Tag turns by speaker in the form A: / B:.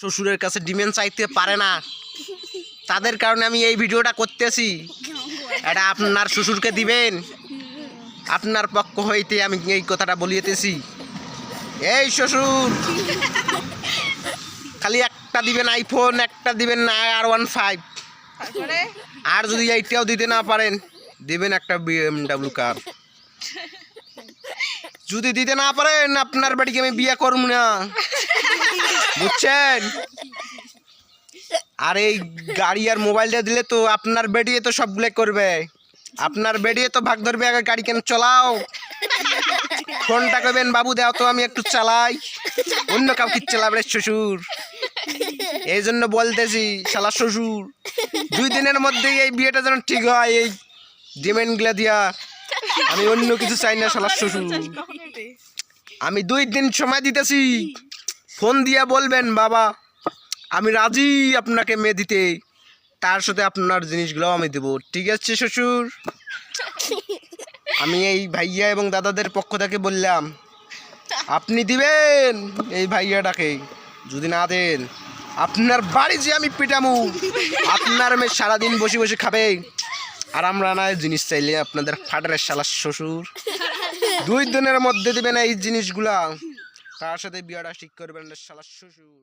A: শ্বশুরের কাছে ডিমেন্ড চাইতে পারে না। তাদের কারণে আমি এই ভিডিওটা করতেছি। এটা আপনার শ্বশুরকে দিবেন। আপনার পক্ষ হইতে আমি এই কথাটা বলিয়েতেছি এই শ্বশুর, খালি একটা দিবেন আইফোন একটা দিবেন আর ওয়ান ফাইভ আর যদি এইটাও দিতে না পারেন, দিবেন একটা বিএমডাব্লিউ কার যদি দিতে না পারেন, আপনার বাড়িকে আমি বিয়ে করব না। বুঝছেন? আর এই গাড়ি আর মোবাইলটা দিলে তো আপনার বেডিয়ে তো সবগুলো করবে। আপনার বেডিয়ে তো ভাগ ধরবে, আগে গাড়ি কেন চলাও? ফোনটা করবেন বাবু, দাও তো, আমি একটু চালাই। অন্য কাউকে চালাবে শ্বশুর। এই জন্য বলতেছি, শালা শ্বশুর, দুই দিনের মধ্যেই এই বিয়েটা যেন ঠিক হয়, এই ডিমেন্ডগুলা দিয়া। আমি অন্য কিছু চাই না, শালা শ্বশুর। আমি দুই দিন সময় দিতেছি। ফোন দিয়া বলবেন, বাবা, আমি রাজি আপনাকে মেয়ে দিতে। তার সাথে আপনার জিনিসগুলো আমি দেবো। ঠিক আছে, শ্বশুর? আমি এই ভাইয়া এবং দাদাদের পক্ষ থেকে বললাম, আপনি দিবেন এই ভাইয়াটাকে, যদি না দেন। আপনার বাড়ি যে আমি পিটামু, আপনার মেয়ে সারাদিন বসে বসে খাবে। আর আমরা না জিনিস চাইলে আপনাদের ফাটারের শালার শ্বশুর। দুই দিনের মধ্যে দিবেন এই জিনিসগুলা। তার সাথে বিয়াটা ঠিক করবেন শালা শ্বশুর?